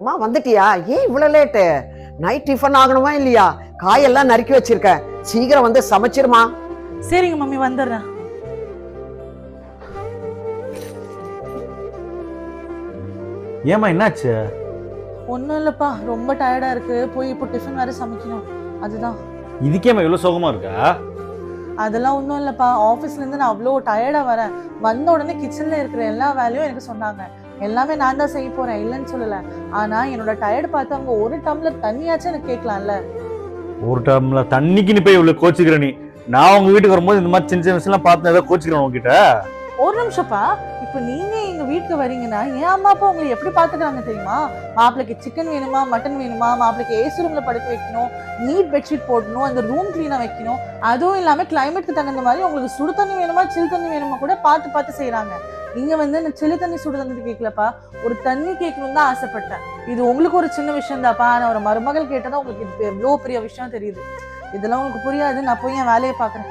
அம்மா வந்துட்டியா? ஏன் இவ்வளவு லேட்டு நைட் டிஃபன் ஆகணுமா இல்லையா? காயெல்லாம் நறுக்கி வச்சிருக்கேன் சீக்கிரம் வந்து சமைச்சிருமா? சரிங்க மம்மி வந்துடுறேன். ஏமா என்னாச்சு? ஒன்றும் இல்லைப்பா ரொம்ப டயர்டாக இருக்கு. போய் இப்போ டிஃபன் வேறு சமைக்கணும். அதுதான். இதுக்கேமா இவ்வளவு சோகமா இருக்கா? அதெல்லாம் ஒன்றும் இல்லைப்பா. ஆஃபீஸ்லேருந்து நான் அவ்வளோ டயர்டாக வரேன். வந்த உடனே கிச்சனில் இருக்கிற எல்லா வேலையும் எனக்கு சொன்னாங்க. எல்லாமே நான் தான் செய்ய போகிறேன் இல்லைன்னு சொல்லலை. ஆனால் என்னோட டயர்டு பார்த்து அவங்க ஒரு டம்ளர் தண்ணியாச்சும் எனக்கு கேட்கலாம்ல. ஒரு டைம்ல தண்ணிக்கு நீ போய் இவ்வளவு கோச்சிக்கிற நீ. நான் உங்க வீட்டுக்கு வரும்போது இந்த மாதிரி சின்ன சின்ன விஷயம்லாம் பார்த்து ஏதாவது கோச்சிக்கிறேன் உங்ககிட்ட ஒரு நிமிஷப்பா இப்போ நீங்க எங்க வீட்டுக்கு வரீங்கன்னா என் அம்மா அப்பா உங்களை எப்படி பாத்துக்கிறாங்க தெரியுமா? மாப்பிளைக்கு சிக்கன் வேணுமா மட்டன் வேணுமா மாப்பிளைக்கு ஏசி ரூம்ல படுக்க வைக்கணும் நீட் பெட்ஷீட் போடணும் அந்த ரூம் கிளீனா வைக்கணும். அதுவும் இல்லாம கிளைமேட்க்கு தகுந்த மாதிரி உங்களுக்கு சுடு தண்ணி வேணுமா சில் தண்ணி வேணுமா கூட பார்த்து பார்த்து செய்றாங்க. நீங்க வந்து நான் சில்லு தண்ணி சுடு தண்ணி கேட்கலப்பா ஒரு தண்ணி கேட்கணும் தான் ஆசைப்பட்டேன். இது உங்களுக்கு ஒரு சின்ன விஷயம் தான்ப்பா நான் ஒரு மருமகள் கேட்டதான் உங்களுக்கு இது எவ்வளோ பெரிய விஷயம் தெரியுது. இதெல்லாம் உங்களுக்கு புரியாது. நான் போய் என் வேலையை பார்க்குறேன்